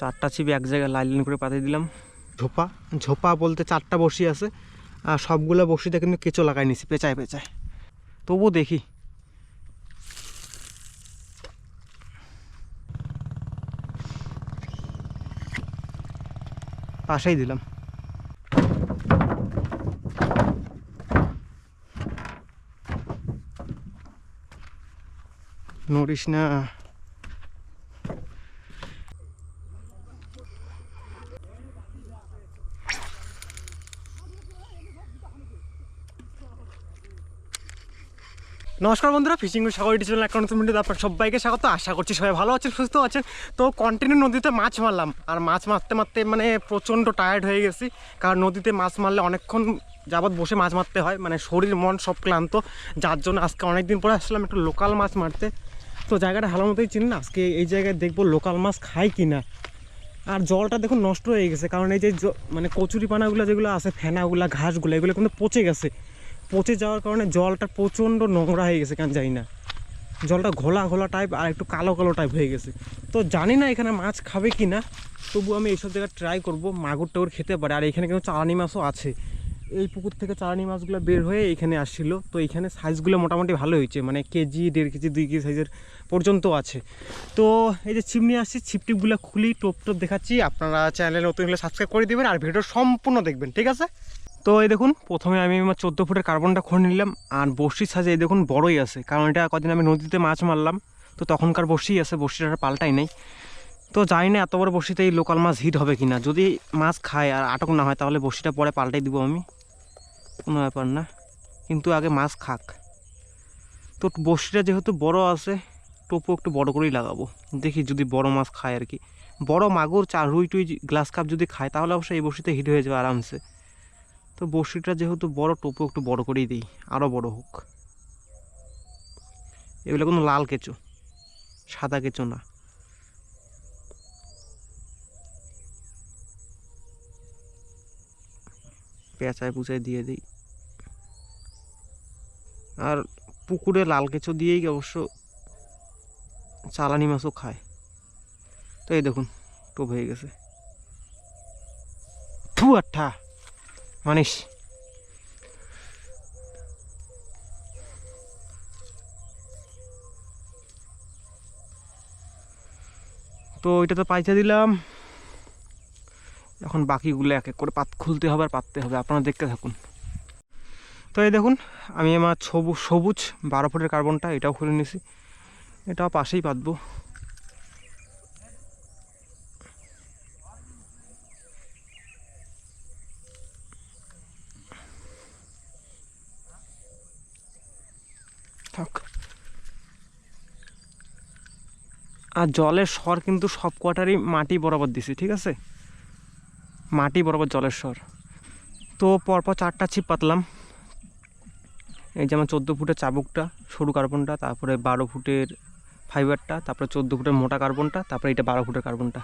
চারটা ছিপ এক জায়গায় লাইন লাইন করে পাতিয়ে দিলাম। ঝোপা ঝোপা বলতে চারটা বসি আছে, আর সবগুলো বসিতে কিন্তু কেঁচো লাগাই নিছি পেঁচায় পেঁচায়। তবু দেখি। পাশেই দিলাম। নড়িস না। নমস্কার বন্ধুরা, ফিশিং সাগর একটা নতুন ভিডিও আপনার সবাইকে স্বাগত। আশা করছি সবাই ভালো আছেন, সুস্থ আছেন। তো কন্টিনিউ নদীতে মাছ মারলাম। আর মাছ মারতে মারতে মানে প্রচণ্ড টায়ার্ড হয়ে গেছি। কারণ নদীতে মাছ মারলে অনেকক্ষণ যাবৎ বসে মাছ মারতে হয়। মানে শরীর, মন সব ক্লান্ত। যার জন্য আজকে অনেক দিন পরে আসলাম একটু লোকাল মাছ মারতে। তো জায়গাটা ভালো মতোই চিনি না, আজকে এই জায়গায় দেখব লোকাল মাছ খায় কি না আর জলটা দেখুন নষ্ট হয়ে গেছে, কারণ এই যে মানে কচুরি পানাগুলো যেগুলো আছে, ফেনাগুলা, ঘাসগুলো, এগুলো কিন্তু পচে গেছে। পচে যাওয়ার কারণে জলটা প্রচণ্ড নোংরা হয়ে গেছে, কেন জানি না। জলটা ঘোলা ঘোলা টাইপ আর একটু কালো কালো টাইপ হয়ে গেছে। তো জানি না এখানে মাছ খাবে কি না তবু আমি এইসব জায়গায় ট্রাই করব, মাগুর টাগুর খেতে পারে। আর এখানে কিন্তু চালানি মাছও আছে। এই পুকুর থেকে চালানি মাছগুলো বের হয়ে এখানে আসছিল। তো এখানে সাইজগুলো মোটামুটি ভালো হয়েছে মানে কেজি, দেড় কেজি, দুই কেজি সাইজের পর্যন্ত আছে। তো এই যে নিয়ে আসছি, ছিপ টিপগুলো খুলি, টোপ টোপ দেখাচ্ছি। আপনারা চ্যানেলে নতুন হলে সাবস্ক্রাইব করে দেবেন আর ভিডিও সম্পূর্ণ দেখবেন, ঠিক আছে? তো এই দেখুন, প্রথমে আমি আমার চোদ্দ ফুটের কার্বনটা খড় নিলাম, আর বর্ষির সাজে এই দেখুন বড়ই আছে, কারণ এটা কদিন আমি নদীতে মাছ মারলাম, তো তখনকার বর্ষি আছে আর পাল্টাই নাই। তো জানি না এত বড় বর্ষিতে এই লোকাল মাছ হিট হবে কিনা, যদি মাছ খায় আর আটক না হয়, তাহলে বর্ষিটা পরে পাল্টাই দিব আমি। কোনো ব্যাপার না, কিন্তু আগে মাছ খাক। তো বর্ষিটা যেহেতু বড় আছে, টোপো একটু বড় করেই লাগাবো। দেখি যদি বড় মাছ খায় আর কি। বড় মাগুর চা, রুই টুই, গ্লাস কাপ যদি খায়, তাহলে অবশ্যই এই বর্ষিতে হিট হয়ে যাবে আরামসে। তো বড়শিটা যেহেতু বড়, টোপো একটু বড় করেই দিই আরও বড় হোক। এগুলো কোনো লাল কেঁচো, সাদা কেঁচো না। পেঁচায় পুচায় দিয়ে দিই। আর পুকুরে লাল কেঁচো দিয়েই অবশ্য চালানি মাছও খায়। তো এই দেখুন, টোপ হয়ে গেছে। থু আঠা! মানিস। তো এটা তো পাইতে দিলাম। এখন বাকিগুলো এক এক করে পাত খুলতে হবে আর পাততে হবে। আপনারা দেখতে থাকুন। তো এই দেখুন, আমি আমার সবুজ সবুজ বারো ফুটের কার্বনটা এটাও খুলে নিয়েছি এটাও পাশেই পাতবো থাক আর জলের স্বর কিন্তু সব কটারই মাটি বরাবর দিছি, ঠিক আছে? মাটি বরাবর জলের স্বর। তো পরপর চারটা ছিপ পাতলাম। এই যেমন চোদ্দ ফুটের চাবুকটা, সরু কার্বনটা, তারপরে বারো ফুটের ফাইবারটা, তারপরে চোদ্দ ফুটের মোটা কার্বনটা, তারপরে এটা বারো ফুটের কার্বনটা।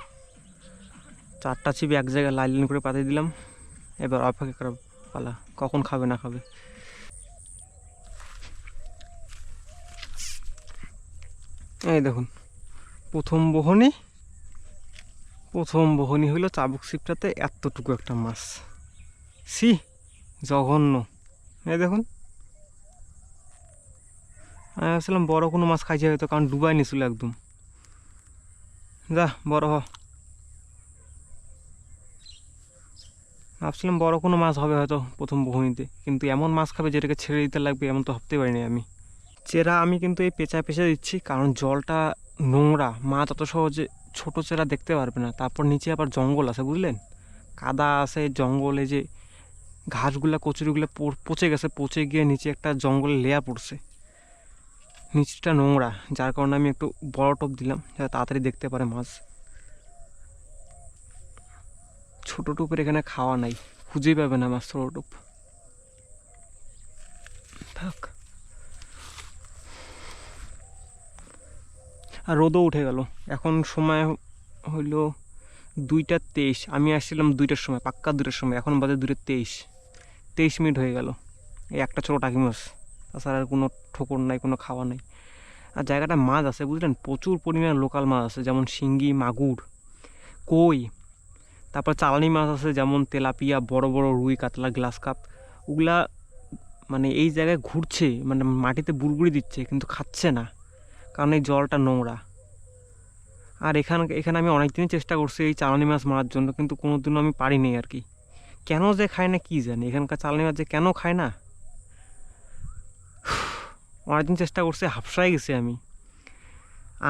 চারটা ছিপ এক জায়গায় লাইন লাইন করে পাতিয়ে দিলাম। এবার অপেক্ষা করা পালা, কখন খাবে না খাবে। এই দেখুন। প্রথম বহনি প্রথম বহনি হইল চাবুক ছিপটাতে এতটুকু একটা মাছ। সি জঘন্য। এই দেখুন। আমি ভাবছিলাম বড় কোনো মাছ খাইছে হয়তো, কারণ ডুবাই নিছিল একদম। যা, বড় হ। ভাবছিলাম বড় কোনো মাছ হবে হয়তো প্রথম বহনিতে, কিন্তু এমন মাছ খাবে যেটাকে ছেড়ে দিতে লাগবে, এমন তো ভাবতে পারিনি আমি। চেরা আমি কিন্তু এই পেঁচা পেঁচা দিচ্ছি, কারণ জলটা নোংরা মাছ অত সহজে ছোট চেরা দেখতে পারবে না। তারপর নিচে আবার জঙ্গল আছে, বুঝলেন? কাদা আছে, জঙ্গলে যে ঘাসগুলা, কচুরিগুলো পচে গেছে, পচে গিয়ে নিচে একটা জঙ্গলে লেয়া পড়ছে। নিচটা নোংরা, যার কারণে আমি একটু বড় টোপ দিলাম, যাতে তাড়াতাড়ি দেখতে পারে মাছ। ছোট টোপের এখানে খাওয়া নাই খুঁজেই পাবে না মাছ, ছোট টোপ। থাক। আর রোদও উঠে গেল। এখন সময় হইল দুইটা তেইশ। আমি আসছিলাম দুইটার সময়, পাক্কা দুইটার সময়। এখন বাজে দুইটা তেইশ। তেইশ মিনিট হয়ে গেল। এই একটা ছোটো টাকি মাছ। তাছাড়া আর কোনো ঠোকর নাই, কোনো খাওয়া নাই। আর জায়গাটা মাছ আছে, বুঝলেন? প্রচুর পরিমাণে লোকাল মাছ আছে, যেমন শিঙ্গি, মাগুর, কই। তারপর চালানি মাছ আছে, যেমন তেলাপিয়া, বড় বড় রুই, কাতলা, গ্লাস কাপ। ওগুলা মানে এই জায়গায় ঘুরছে মানে মাটিতে বুড়বুড়ি দিচ্ছে, কিন্তু খাচ্ছে না। কারণ এই জলটা নোংরা। আর এখানে এখানে আমি অনেকদিনই চেষ্টা করছি এই চালানি মাছ মারার জন্য, কিন্তু কোনো দিনও আমি পারিনি আর কি। কেন যে খায় না কী জানি, এখানকার চালানি মাছ যে কেন খায় না? অনেকদিন চেষ্টা করছি, হাফসায় গেছি আমি।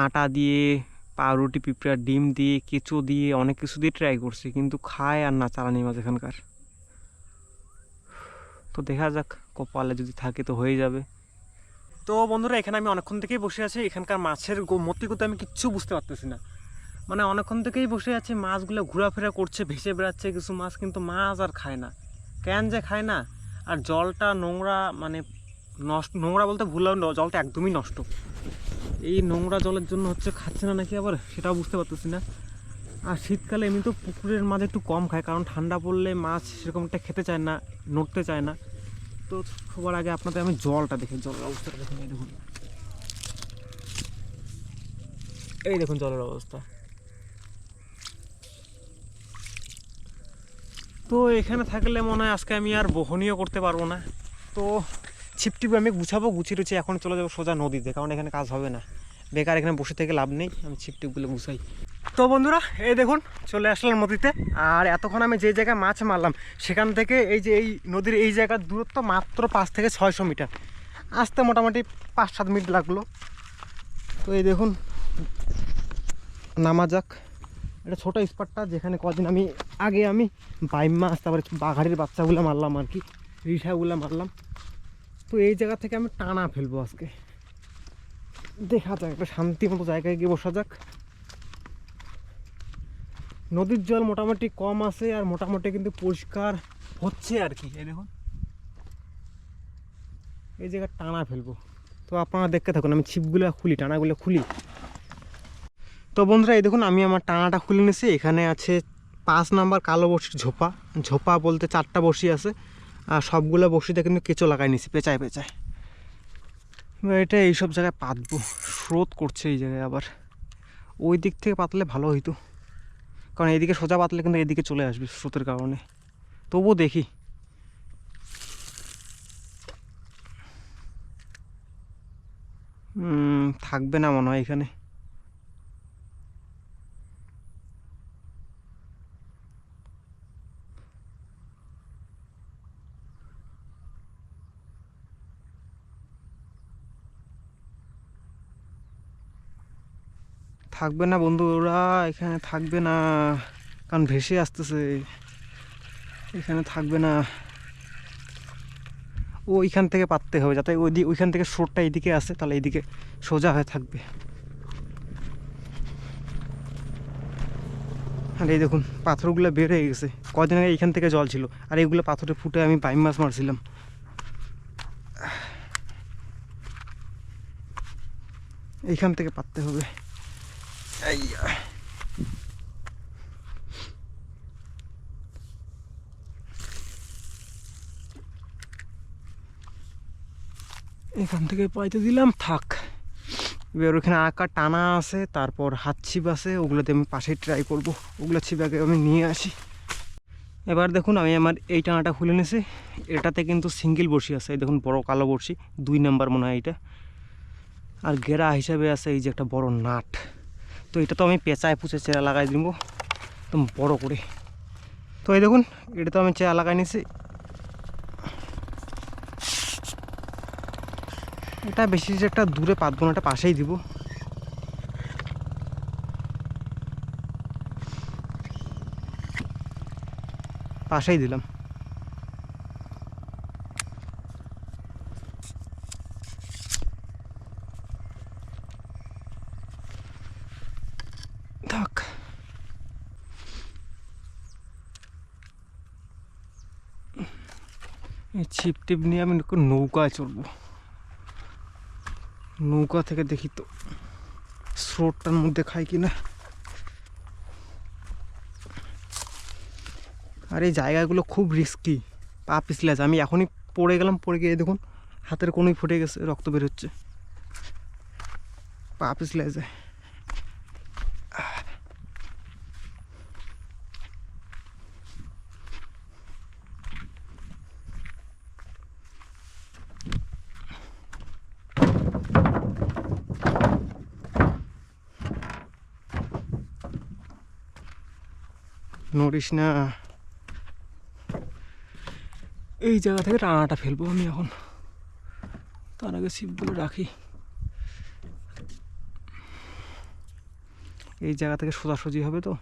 আটা দিয়ে, পাউরুটি, পিঁপড়ার ডিম দিয়ে, কেঁচো দিয়ে, অনেক কিছু দিয়ে ট্রাই করছি, কিন্তু খায় আর না চালানি মাছ এখানকার। তো দেখা যাক, কপালে যদি থাকে তো হয়ে যাবে। তো বন্ধুরা, এখানে আমি অনেকক্ষণ থেকেই বসে আছি। এখানকার মাছের মতিগতি আমি কিচ্ছু বুঝতে পারতেছি না। মানে অনেকক্ষণ থেকেই বসে আছে, মাছগুলো ঘোরাফেরা করছে, ভেসে বেড়াচ্ছে, কিছু মাছ কিন্তু মাছ আর খায় না। কেন যে খায় না? আর জলটা নোংরা মানে নষ্ট, নোংরা বলতে ভুল জলটা একদমই নষ্ট। এই নোংরা জলের জন্য হচ্ছে খাচ্ছে না নাকি আবার? সেটাও বুঝতে পারতেছি না। আর শীতকালে এমনি তো পুকুরের মাছ একটু কম খায়, কারণ ঠান্ডা পড়লে মাছ সেরকমটা খেতে চায় না, নড়তে চায় না। তো সবার আগে আপনাদের আমি জলটা দেখি, জলের অবস্থাটা দেখুন, এই দেখুন। এই দেখুন জলের অবস্থা। তো এখানে থাকলে মনে হয় আজকে আমি আর বহনীয় করতে পারব না। তো ছিপটিপ আমি গুছাবো, গুছিয়ে টুছিয়ে এখন চলে যাব সোজা নদীতে, কারণ এখানে কাজ হবে না। বেকার এখানে বসে থেকে লাভ নেই, আমি ছিপটিপগুলো গুছাই। তো বন্ধুরা, এই দেখুন, চলে আসলাম নদীতে। আর এতক্ষণ আমি যে জায়গায় মাছ মারলাম, সেখান থেকে এই যে এই নদীর এই জায়গার দূরত্ব মাত্র পাঁচ থেকে ছয়শো মিটার। আসতে মোটামুটি পাঁচ সাত মিনিট লাগল। তো এই দেখুন, নামা যাক। এটা ছোটো স্পটটা, যেখানে কদিন আমি, আগে আমি বাইম মাছ তারপরে বাঘাড়ির বাচ্চাগুলো মারলাম আর কি রিঠাগুলো মারলাম। তো এই জায়গা থেকে আমি টানা ফেলব আজকে। দেখা যাক, একটা শান্তি মতো জায়গায় গিয়ে বসা যাক। নদীর জল মোটামুটি কম আছে আর মোটামুটি কিন্তু পরিষ্কার হচ্ছে আর কি। এই দেখুন। এই জায়গা টানা ফেলব। তো আপনারা দেখতে থাকুন, আমি ছিপগুলো খুলি, টানাগুলো খুলি। তো বন্ধুরা, এই দেখুন, আমি আমার টানাটা খুলে নিয়েছি। এখানে আছে পাঁচ নাম্বার কালো বড়শির ঝোপা। ঝোপা বলতে চারটা বড়শি আছে। আর সবগুলো বড়শিতে কিন্তু কেঁচো লাগাই নিছি পেঁচায় পেঁচায়। এটা এইসব জায়গায় পাতবো। স্রোত করছে এই জায়গায় আবার। ওই দিক থেকে পাতলে ভালো হইতো। কারণ এদিকে সোজা পাতলে কিন্তু এদিকে চলে আসবে স্রোতের কারণে। তবুও দেখি। থাকবে না মনে হয় এখানে। থাকবে না বন্ধুরা এখানে থাকবে না। কারণ ভেসে আসতেছে। এখানে থাকবে না। ও ওইখান থেকে পাততে হবে, যাতে ওই ওইখান থেকে স্রোতটা এইদিকে আসে, তাহলে এইদিকে সোজা হয়ে থাকবে। আর এই দেখুন, পাথরগুলো বের হয়ে গেছে। কদিন আগে এইখান থেকে জল ছিল, আর এইগুলো পাথরে ফুটে আমি পাইম মাছ মারছিলাম। এইখান থেকে পাততে হবে। এখান থেকে পাইতে দিলাম, থাক। এবার ওখানে আঁকা টানা আছে, তারপর হাত ছিপ আছে, ওগুলোতে আমি পাশেই ট্রাই করব। ওগুলো ছিপ আগে আমি নিয়ে আসি। এবার দেখুন, আমি আমার এই টানাটা খুলে নিয়েছি এটাতে কিন্তু সিঙ্গেল বড়শি আছে, এই দেখুন বড় কালো বড়শি, দুই নাম্বার মনে হয় এটা আর গেরা হিসাবে আছে এই যে একটা বড় নাট। তো এটা তো আমি পেঁচায় পুচে চেরা লাগাই দিব একদম বড় করে। তো এই দেখুন, এটা তো আমি চেরা লাগাই নিয়েছি এটা বেশি একটা দূরে পাতবো না, এটা পাশেই দিব। পাশেই দিলাম থাক এই ছিপ টিপ নিয়ে আমি নৌকায় চলবো নৌকা থেকে দেখি তো স্রোতটার মধ্যে খাই কিনা। আর এই জায়গাগুলো খুব রিস্কি পা পিছলে আছে। আমি এখনই পড়ে গেলাম, পড়ে গিয়ে দেখুন, হাতের কোনোই ফুটে গেছে, রক্ত বের হচ্ছে। পা পিছলে যায় নড়িস না। এই জায়গা থেকে টানাটা ফেলব আমি এখন। তার আগে ছিপগুলো রাখি। এই জায়গা থেকে সোজাসুজি হবে তো।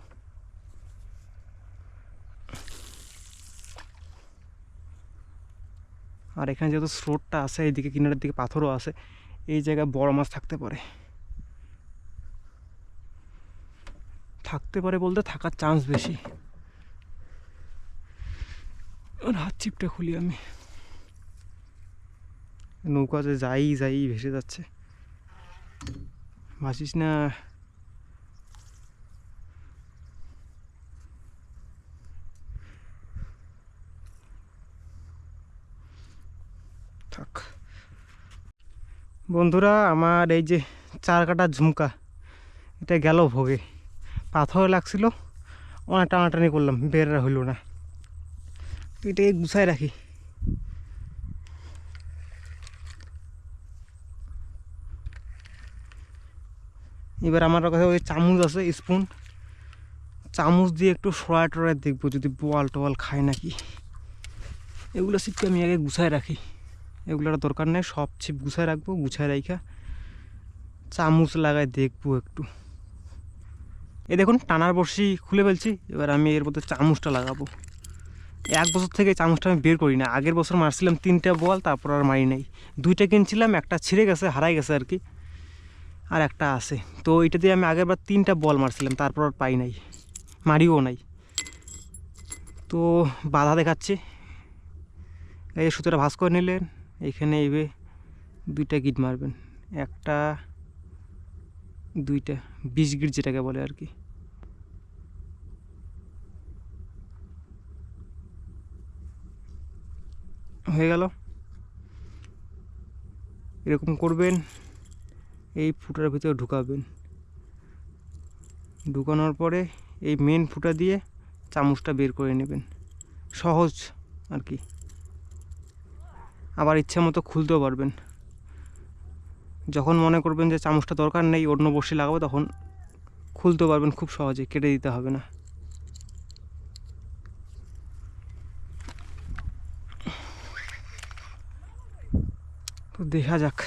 আর এখানে যেহেতু স্রোতটা আছে, এইদিকে কিনারের দিকে পাথরও আছে, এই জায়গায় বড় মাছ থাকতে পারে। থাকতে পারে বলতে থাকার চান্স বেশি। আর হাত চিপটা খুলি আমি। নৌকা যে যাই যাই, ভেসে যাচ্ছে। ভাসিস না। থাক। বন্ধুরা, আমার এই যে চার কাটা ঝুমকা, এটা গেল ভোগে। পাথর লাগছিল অনেক টানাটানি করলাম, বেররা হইল না। এটাকে গুছায় রাখি এবার আমার কাছে ওই চামচ আছে স্পুন চামচ দিয়ে একটু সরায় টরায় দেখব, যদি বোয়াল টোয়াল খায় নাকি। এগুলো ছিপকে আমি আগে গুছায় রাখি এগুলোর দরকার নেই সব ছিপ গুছায় রাখব গুছায় রাখা চামচ লাগায় দেখব একটু। এই দেখুন টানার বড়শি খুলে ফেলছি এবার আমি এর মধ্যে চামচটা লাগাবো। এক বছর থেকে চামচটা আমি বের করি না। আগের বছর মারছিলাম তিনটা বল, তারপর আর মারি নাই। দুইটা কিনছিলাম, একটা ছিঁড়ে গেছে, হারাই গেছে আর কি। আর একটা আছে। তো এটা দিয়ে আমি আগের বার তিনটা বল মারছিলাম, তারপর আর পাই নাই। মারিও নাই। তো বাধা দেখাচ্ছে। এই সুতোটা ভাস করে নিলেন এইখানে এইবে দুইটা গিট মারবেন। একটা, দুইটা, বিশ গিট যেটাকে বলে আর কি। হয়ে গেল। এরকম করবেন, এই ফুটার ভিতরে ঢুকাবেন। ঢুকানোর পরে এই মেন ফুটা দিয়ে চামচটা বের করে নেবেন। সহজ আর কি। আবার ইচ্ছা মতো খুলতেও পারবেন। যখন মনে করবেন যে চামচটা দরকার নেই, অন্য বসে লাগাবো, তখন খুলতেও পারবেন, খুব সহজে, কেটে দিতে হবে না। তো দেখা যাক।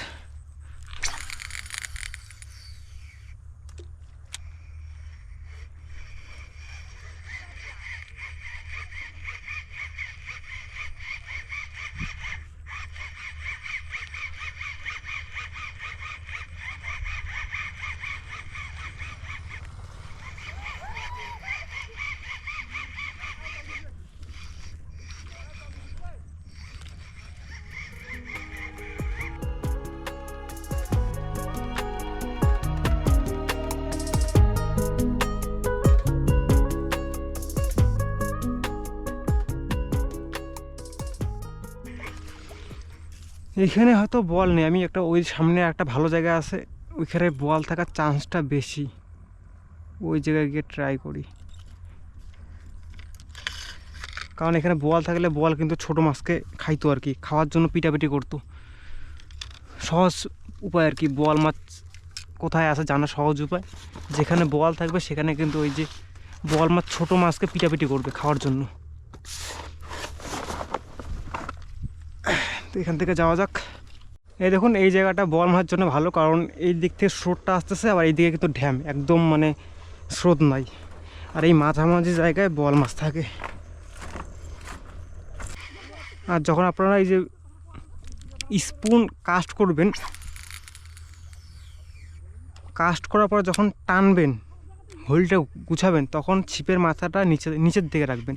এখানে হয়তো বল নেই। আমি একটা ওই সামনে একটা ভালো জায়গা আছে, ওইখানে বল থাকার চান্সটা বেশি। ওই জায়গায় গিয়ে ট্রাই করি। কারণ এখানে বল থাকলে বল কিন্তু ছোট মাছকে খাইতো আর কি, খাওয়ার জন্য পিটাপিটি করতো। সহজ উপায় আর কি, বল মাছ কোথায় আছে জানা সহজ উপায়। যেখানে বল থাকবে সেখানে কিন্তু ওই যে বল মাছ ছোট মাছকে পিটাপিটি করবে খাওয়ার জন্য। তো এখান থেকে যাওয়া যাক। এই দেখুন, এই জায়গাটা বল মাছের জন্য ভালো, কারণ এই দিক থেকে স্রোতটা আসতেছে, আবার এই দিকে কিন্তু ড্যাম, একদম মানে স্রোত নাই। আর এই মাঝামাঝি জায়গায় বল মাছ থাকে। আর যখন আপনারা এই যে স্পুন কাস্ট করবেন কাস্ট করার পর যখন টানবেন হোলটা গুছাবেন, তখন ছিপের মাথাটা নিচে, নিচের দিকে রাখবেন।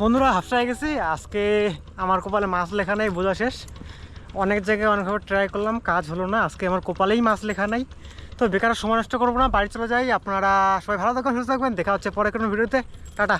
বন্ধুরা, হাফসায় গেছি। আজকে আমার কপালে মাছ লেখা নেই, বোঝা শেষ। অনেক জায়গায় অনেকভাবে ট্রাই করলাম, কাজ হলো না। আজকে আমার কপালেই মাছ লেখা নাই। তো বেকার সময় নষ্ট করব না, বাড়ি চলে যাই। আপনারা সবাই ভালো থাকবেন, সুস্থ থাকবেন। দেখা হচ্ছে পরে কোনো ভিডিওতে। টাটা।